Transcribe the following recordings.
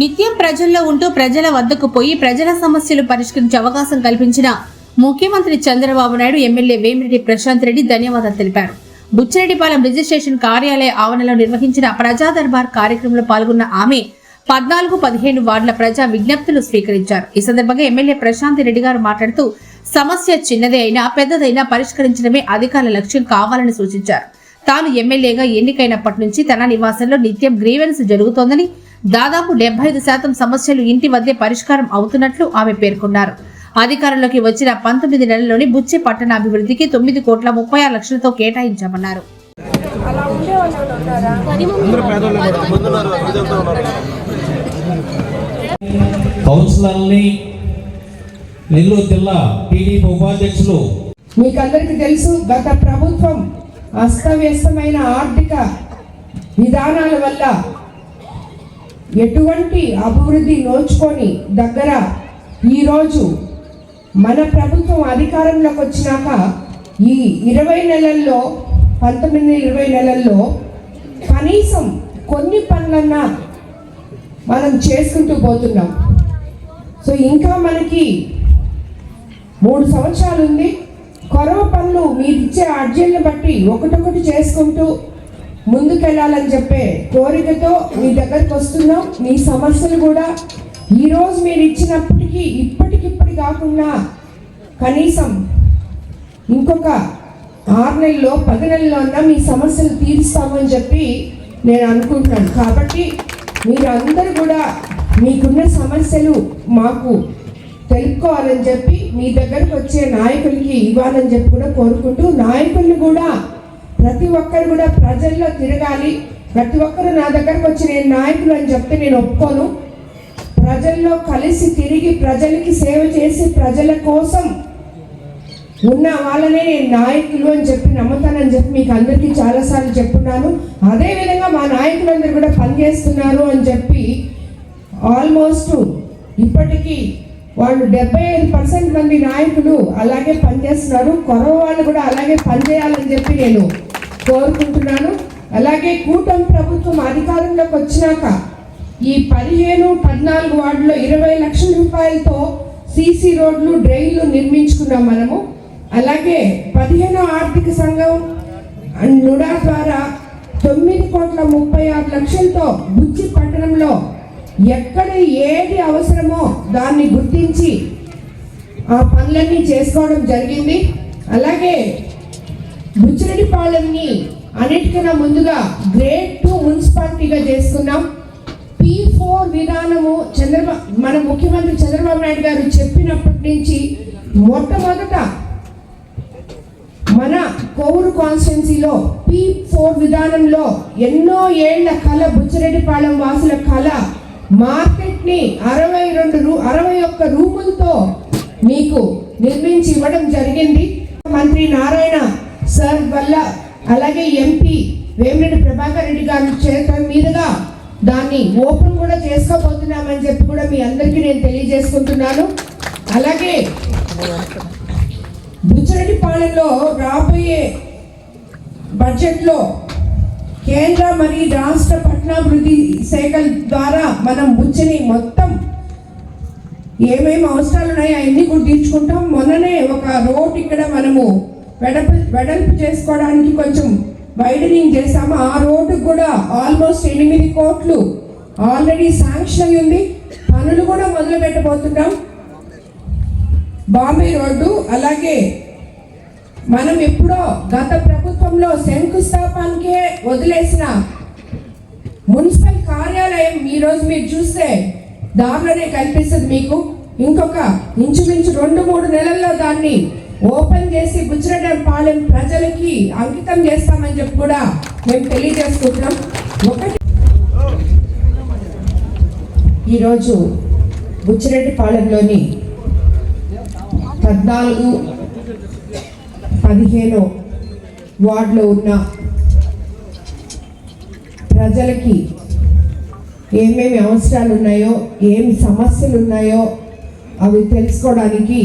నిత్యం ప్రజల్లో ఉంటూ ప్రజల వద్దకు పోయి ప్రజల సమస్యలు పరిష్కరించే అవకాశం కల్పించిన ముఖ్యమంత్రి చంద్రబాబు నాయుడు ఎమ్మెల్యే వేమిరెడ్డి ప్రశాంత్ రెడ్డి ధన్యవాదాలు తెలిపారు. బుచ్చిరెడ్డిపాలెం రిజిస్ట్రేషన్ కార్యాలయ ఆవరణలో నిర్వహించిన ప్రజా దర్బార్ కార్యక్రమంలో పాల్గొన్న ఆమె పద్నాలుగు పదిహేను వార్డుల ప్రజా విజ్ఞప్తులు స్వీకరించారు. ఈ సందర్భంగా ఎమ్మెల్యే ప్రశాంత్ రెడ్డి గారు మాట్లాడుతూ సమస్య చిన్నదే అయినా పెద్దదైనా పరిష్కరించడమే అధికారుల లక్ష్యం కావాలని సూచించారు. తాను ఎమ్మెల్యేగా ఎన్నికైనప్పటి నుంచి తన నివాసంలో నిత్యం గ్రీవెన్స్ జరుగుతోందని దాదాపు డెబ్బై ఐదు శాతం సమస్యలు ఇంటి వద్దే పరిష్కారం అవుతున్నట్లు ఆమె పేర్కొన్నారు. అధికారంలోకి వచ్చిన పంతొమ్మిది నెలల్లోని బుచ్చి పట్టణాభివృద్ధికి తొమ్మిది కోట్ల ముప్పై ఆరు లక్షలతో కేటాయించామన్నారు. కౌన్సిలర్ని నెల్లూరు జిల్లా టీడీపీ ఉపాధ్యక్షులు తెలుసు గత ప్రభుత్వం అస్తవ్యస్తమైన ఆర్థిక విధానాల వల్ల ఎటువంటి అభివృద్ధి నోచుకొని దగ్గర ఈరోజు మన ప్రభుత్వం అధికారంలోకి వచ్చినాక ఈ ఇరవై నెలల్లో పంతొమ్మిది ఇరవై నెలల్లో కనీసం కొన్ని పనులన్నా మనం చేసుకుంటూ పోతున్నాం. సో ఇంకా మనకి మూడు సంవత్సరాలు ఉంది. కొరవ పనులు మీరు ఇచ్చే అర్జీలను బట్టి ఒకటొకటి చేసుకుంటూ ముందుకెళ్ళాలని చెప్పే కోరికతో మీ దగ్గరకు వస్తున్నాం. మీ సమస్యలు కూడా ఈరోజు మీరు ఇచ్చినప్పటికీ ఇప్పటికిప్పటి కాకుండా కనీసం ఇంకొక ఆరు నెలల్లో పది నెలల్లో అన్నా మీ సమస్యలు తీరుస్తామని చెప్పి నేను అనుకుంటున్నాను. కాబట్టి మీరు అందరూ కూడా మీకున్న సమస్యలు మాకు తెలుపుకోవాలని చెప్పి మీ దగ్గరకు వచ్చే నాయకులకి ఇవ్వాలని చెప్పి కూడా కోరుకుంటూ నాయకుల్ని కూడా ప్రతి ఒక్కరు కూడా ప్రజల్లో తిరగాలి. ప్రతి ఒక్కరు నా దగ్గరకు వచ్చి నేను నాయకులు అని చెప్తే నేను ఒప్పుకోను. ప్రజల్లో కలిసి తిరిగి ప్రజలకి సేవ చేసి ప్రజల కోసం ఉన్న వాళ్ళనే నేను నాయకులు అని చెప్పి నమ్ముతానని చెప్పి మీకు అందరికీ చాలాసార్లు చెప్పున్నాను. అదేవిధంగా మా నాయకులందరూ కూడా పనిచేస్తున్నారు అని చెప్పి ఆల్మోస్ట్ ఇప్పటికీ వాళ్ళు డెబ్బై ఐదు పర్సెంట్ మంది నాయకులు అలాగే పనిచేస్తున్నారు. కొరవ వాళ్ళు కూడా అలాగే పనిచేయాలని చెప్పి నేను కోరుకుంటున్నాను. అలాగే కూటమి ప్రభుత్వం అధికారంలోకి వచ్చినాక ఈ పదిహేను పద్నాలుగు వార్డులో ఇరవై లక్షల రూపాయలతో సీసీ రోడ్లు డ్రైన్లు నిర్మించుకున్నాం మనము. అలాగే పదిహేను ఆర్థిక సంఘం నుడా ద్వారా తొమ్మిది కోట్ల ముప్పై ఆరు లక్షలతో బుచ్చి పట్టణంలో ఎక్కడ ఏది అవసరమో దాన్ని గుర్తించి ఆ పనులన్నీ చేసుకోవడం జరిగింది. అలాగే బుచ్చిరెడ్డిపాలెంని అన్నిటికన్నా ముందుగా గ్రేడ్ టూ మున్సిపాలిటీగా చేసుకున్నాం. పీ ఫోర్ విధానము చంద్రబాబు మన ముఖ్యమంత్రి చంద్రబాబు నాయుడు గారు చెప్పినప్పటి నుంచి మొట్టమొదట మన కోవూరు కాన్స్టిట్యున్సీలో పీ ఫోర్ విధానంలో ఎన్నో ఏళ్ళ కళ బుచ్చిరెడ్డిపాలెం వాసుల కళ మార్కెట్ని అరవై రెండు రూ అరవై ఒక్క రూములతో మీకు నిర్మించి ఇవ్వడం జరిగింది. మంత్రి నారాయణ సార్ వల్ల అలాగే ఎంపీ వేమిరెడ్డి ప్రభాకర్ రెడ్డి గారి చేత మీదుగా దాన్ని ఓపెన్ కూడా చేసుకోబోతున్నామని చెప్పి కూడా మీ అందరికీ నేను తెలియజేసుకుంటున్నాను. అలాగే బుచ్చిరెడ్డిపాలెంలో రాబోయే బడ్జెట్లో కేంద్ర మరియు రాష్ట్ర పట్టణాభివృద్ధి శాఖల ద్వారా మనం బుచ్చని మొత్తం ఏమేమి అవసరాలు ఉన్నాయో అవన్నీ కూడా తీర్చుకుంటాం. మొన్ననే ఒక రోడ్ ఇక్కడ మనము వెడల్పు వెడల్పు చేసుకోవడానికి కొంచెం వైడనింగ్ చేసాము ఆ రోడ్డు కూడా ఆల్మోస్ట్ ఎనిమిది కోట్లు ఆల్రెడీ శాంక్షన్ అయి ఉంది. పనులు కూడా మొదలు పెట్టబోతున్నాం. బాంబే రోడ్డు అలాగే మనం ఎప్పుడో గత ప్రభుత్వంలో శంకుస్థాపానికే వదిలేసిన మున్సిపల్ కార్యాలయం ఈరోజు మీరు చూస్తే దారిలోనే కనిపిస్తుంది మీకు. ఇంకొక ఇంచుమించు రెండు మూడు నెలల్లో దాన్ని ఓపెన్ చేసి బుచ్చిరెడ్డి పాలెం ప్రజలకి అంకితం చేస్తామని చెప్పి కూడా మేము తెలియజేసుకుంటున్నాం. ఒకటి ఈరోజు బుచ్చిరెడ్డిపాలెంలోని పద్నాలుగు పదిహేను వార్డులో ఉన్న ప్రజలకి ఏమేమి అవసరాలు ఉన్నాయో ఏమి సమస్యలు ఉన్నాయో అవి తెలుసుకోవడానికి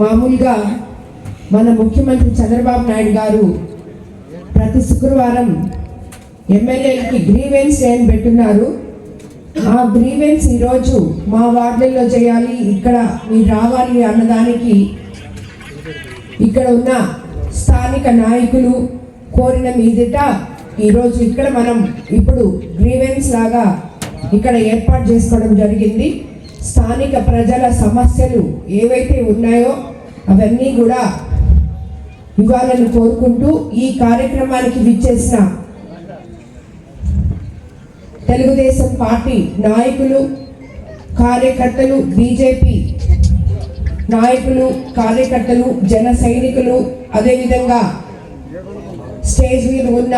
మామూలుగా మన ముఖ్యమంత్రి చంద్రబాబు నాయుడు గారు ప్రతి శుక్రవారం ఎమ్మెల్యేలకి గ్రీవెన్స్ డే అని పెట్టున్నారు? ఆ గ్రీవెన్స్ ఈరోజు మా వార్డుల్లో చేయాలి ఇక్కడ మీరు రావాలి అన్నదానికి ఇక్కడ ఉన్న స్థానిక నాయకులు కోరిన మీదట ఈరోజు ఇక్కడ మనం ఇప్పుడు గ్రీవెన్స్ లాగా ఇక్కడ ఏర్పాటు చేసుకోవడం జరిగింది. స్థానిక ప్రజల సమస్యలు ఏవైతే ఉన్నాయో అవన్నీ కూడా ఇవ్వాలని కోరుకుంటూ ఈ కార్యక్రమానికి విచ్చేసిన తెలుగుదేశం పార్టీ నాయకులు కార్యకర్తలు బీజేపీ నాయకులు కార్యకర్తలు జన సైనికులు అదేవిధంగా స్టేజ్ మీద ఉన్న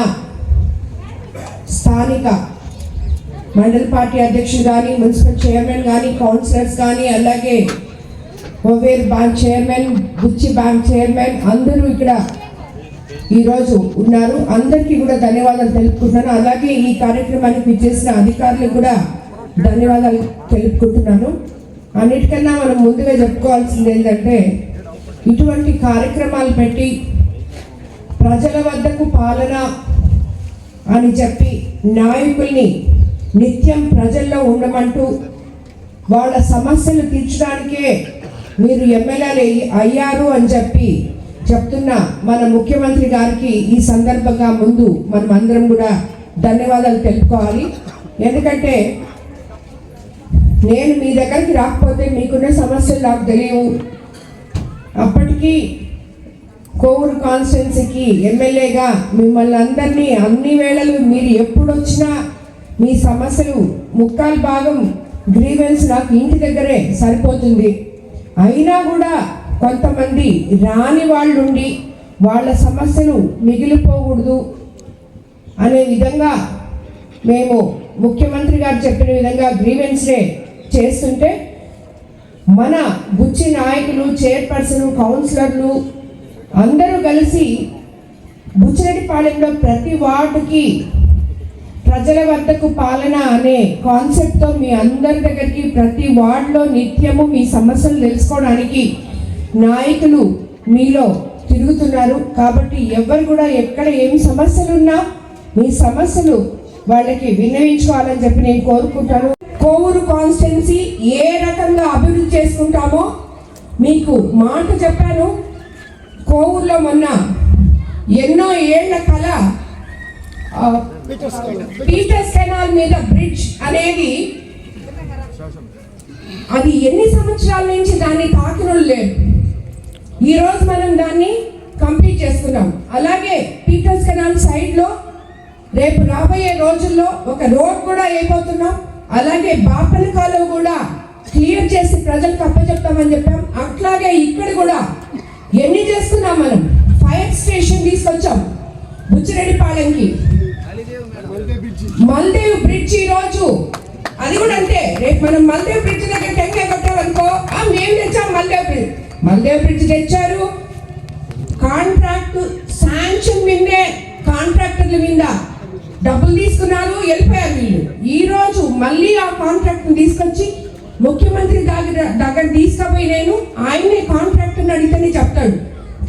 స్థానిక మండల పార్టీ అధ్యక్షులు కానీ మున్సిపల్ చైర్మన్ కానీ కౌన్సిలర్స్ కానీ అలాగే over bank chairman Buchi bank chairman అందరూ ఇక్కడ ఈరోజు ఉన్నారు. అందరికీ కూడా ధన్యవాదాలు తెలుపుకుంటున్నాను. అలాగే ఈ కార్యక్రమానికి చేసిన అధికారులకు కూడా ధన్యవాదాలు తెలుపుకుంటున్నాను. అన్నిటికన్నా మనం ముందుగా చెప్పుకోవాల్సింది ఏంటంటే ఇటువంటి కార్యక్రమాలు పెట్టి ప్రజల వద్దకు పాలన అని చెప్పి నాయకుల్ని నిత్యం ప్రజల్లో ఉండమంటూ వాళ్ళ సమస్యలు తీర్చడానికే మీరు ఎమ్మెల్యేలు అయ్యారు అని చెప్పి చెప్తున్న మన ముఖ్యమంత్రి గారికి ఈ సందర్భంగా ముందు మనం అందరం కూడా ధన్యవాదాలు తెలుపుకోవాలి. ఎందుకంటే నేను మీ దగ్గరికి రాకపోతే మీకున్న సమస్యలు నాకు తెలియవు. అప్పటికీ కోవూరు కాన్స్టిట్యున్సీకి ఎమ్మెల్యేగా మిమ్మల్ని అందరినీ అన్ని వేళలు మీరు ఎప్పుడు వచ్చినా మీ సమస్యలు ముక్కాలు భాగం గ్రీవెన్స్ నాకు ఇంటి దగ్గరే సరిపోతుంది. అయినా కూడా కొంతమంది రాని వాళ్ళు ఉండి వాళ్ళ సమస్యలు మిగిలిపోకూడదు అనే విధంగా మేము ముఖ్యమంత్రి గారు చెప్పిన విధంగా గ్రీవెన్స్ డే చేస్తుంటే మన బుచ్చి నాయకులు చైర్పర్సన్ కౌన్సిలర్లు అందరూ కలిసి బుచ్చిరెడ్డిపాళెంలో ప్రతి వార్డుకి ప్రజల వద్దకు పాలన అనే కాన్సెప్ట్తో మీ అందరి దగ్గరికి ప్రతి వార్డులో నిత్యము మీ సమస్యలు తెలుసుకోవడానికి నాయకులు మీలో తిరుగుతున్నారు. కాబట్టి ఎవరు కూడా ఎక్కడ ఏమి సమస్యలు ఉన్నా మీ సమస్యలు వాళ్ళకి విన్నవించుకోవాలని చెప్పి నేను కోరుకుంటాను. కోవూరు కాన్స్టిట్యున్సీ ఏ రకంగా అభివృద్ధి చేసుకుంటామో మీకు మాట చెప్పాను. కోవూరులో మొన్న ఎన్నో ఏళ్ళ కళ పీటర్స్ కెనాల్ మీద బ్రిడ్జ్ అనేది అది ఎన్ని సంవత్సరాల నుంచి దాన్ని తాకినోళ్ళు లేరు. ఈ రోజు మనం దాన్ని కంప్లీట్ చేసుకున్నాం అలాగే పీటర్స్ కెనాల్ సైడ్లో రేపు రాబోయే రోజుల్లో ఒక రోడ్ కూడా అయిపోతున్నాం అలాగే బాపల కాలువ కూడా క్లియర్ చేసి ప్రజలకు అప్పచెప్తామని చెప్పాం. అట్లాగే ఇక్కడ కూడా ఎన్ని చేస్తున్నాం మనం? ఫైర్ స్టేషన్ తీసుకొచ్చాం. బుచ్చిరెడ్డిపాలెంకి. మల్దేవ్ బ్రిడ్జ్ ఈ రోజు. అది కూడా అంటే రేపు మనం మల్దేవ్ బ్రిడ్జ్ దగ్గర టెంకాయ కొట్టామనుకో ఆ మేము తెచ్చాం మల్దేవ్ బ్రిడ్జ్ మల్దేవ్ బ్రిడ్జ్ తెచ్చారు. కాంట్రాక్ట్ శాంక్షన్ విందే కాంట్రాక్టర్ల మీద డబ్బులు తీసుకున్నారు వెళ్ళిపోయారు వీళ్ళు. ఈ రోజు మళ్ళీ ఆ కాంట్రాక్ట్ తీసుకొచ్చి ముఖ్యమంత్రి దగ్గర దగ్గర తీసుకుపోయి నేను ఆయనే కాంట్రాక్టర్ని అడిగితేనే చెప్తాడు.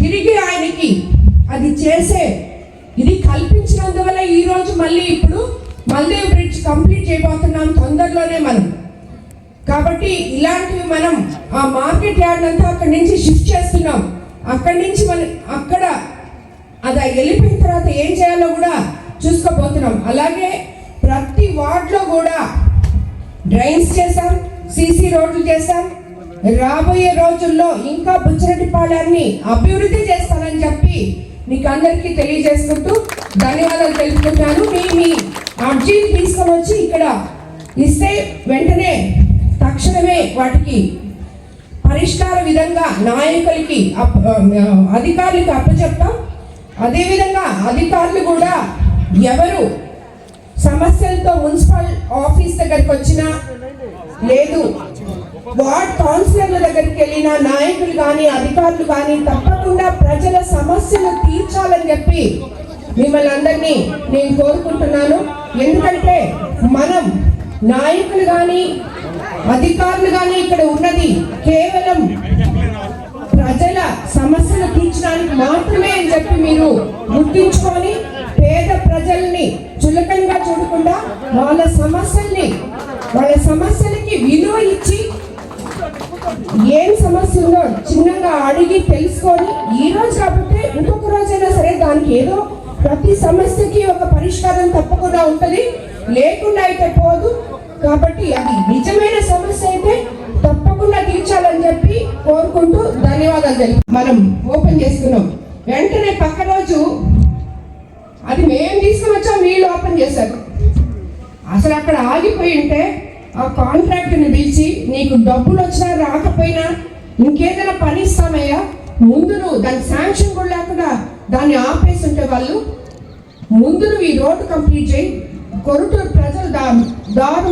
తిరిగి ఆయనకి అది చేసే ఇది కల్పించినందువల్ల ఈ రోజు మళ్ళీ మల్దేవ్ బ్రిడ్జ్ కంప్లీట్ చేయబోతున్నాం తొందరలోనే మనం. కాబట్టి ఇలాంటివి మనం ఆ మార్కెట్ యార్డ్ అంతా అక్కడి నుంచి షిఫ్ట్ చేస్తున్నాం. అక్కడి నుంచి మనం అక్కడ అది వెళ్ళిపోయిన తర్వాత ఏం చేయాలో కూడా చూసుకోబోతున్నాం. అలాగే ప్రతి వార్డులో కూడా డ్రైన్స్ చేశాం సీసీ రోడ్లు చేశాం. రాబోయే రోజుల్లో ఇంకా బుచ్చరెడ్డిపాళ్యాన్ని అభివృద్ధి చేస్తానని చెప్పి మీకు అందరికీ తెలియజేసుకుంటూ ధన్యవాదాలు తెలుపుకుంటాను మీ మీ అర్జీని తీసుకొని వచ్చి ఇక్కడ ఇస్తే వెంటనే తక్షణమే వాటికి పరిష్కార విధంగా నాయకులకి అప్- అధికారులకి అప్పచెప్తాం. అదేవిధంగా అధికారులు కూడా ఎవరు సమస్యలతో మున్సిపల్ ఆఫీస్ దగ్గరికి వచ్చినా లేదు వార్డ్ కౌన్సిలర్ల దగ్గరికి వెళ్ళిన నాయకులు కానీ అధికారులు కానీ తప్పకుండా ప్రజల సమస్యలు తీర్చాలని చెప్పి మిమ్మల్ని అందరినీ నేను కోరుకుంటున్నాను. ఎందుకంటే మనం నాయకులు కానీ అధికారులు కానీ ఇక్కడ ఉన్నది కేవలం ప్రజల సమస్యలు తీర్చడానికి మాత్రమే అని చెప్పి మీరు గుర్తించుకొని పేద ప్రజల్ని చులకంగా చూడకుండా వాళ్ళ సమస్యల్ని వాళ్ళ సమస్యలకి విలువ ఇచ్చి ఏం సమస్య ఉందో చిన్నగా అడిగి తెలుసుకొని ఈ రోజు కాకపోతే ఇంకొక రోజైనా సరే దానికి ఏదో ప్రతి సమస్యకి ఒక పరిష్కారం తప్పకుండా ఉంటుంది. లేకుండా అయితే పోదు. కాబట్టి అది నిజమైన సమస్య అయితే తప్పకుండా తీర్చాలని చెప్పి కోరుకుంటూ ధన్యవాదాలు తెలుపు మనం ఓపెన్ చేసుకున్నాం వెంటనే పక్క రోజు అది మేము తీసుకుని వచ్చాం వీళ్ళు ఓపెన్ చేశారు. అసలు అక్కడ ఆగిపోయి ఉంటే ఆ కాంట్రాక్టర్ని పిలిచి నీకు డబ్బులు వచ్చినా రాకపోయినా ఇంకేదైనా పని ఇస్తామయ్యా ముందు నువ్వు దానికి శాంక్షన్ కూడా లేకుండా దాన్ని ఆపేసి ఉంటే వాళ్ళు ముందు నువ్వు ఈ రోడ్డు కంప్లీట్ చేయి కొరుటూరు ప్రజలు దా దారు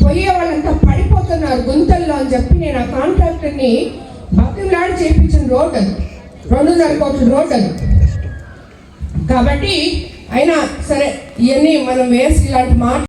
పోయే వాళ్ళంతా పడిపోతున్నారు గుంతల్లో అని చెప్పి నేను ఆ కాంట్రాక్టర్ని బతిమలాడి చేయించిన రోడ్ అది. రెండున్నర కోట్ల రోడ్ అది. కాబట్టి అయినా సరే ఇవన్నీ మనం వేసి ఇలాంటి మాట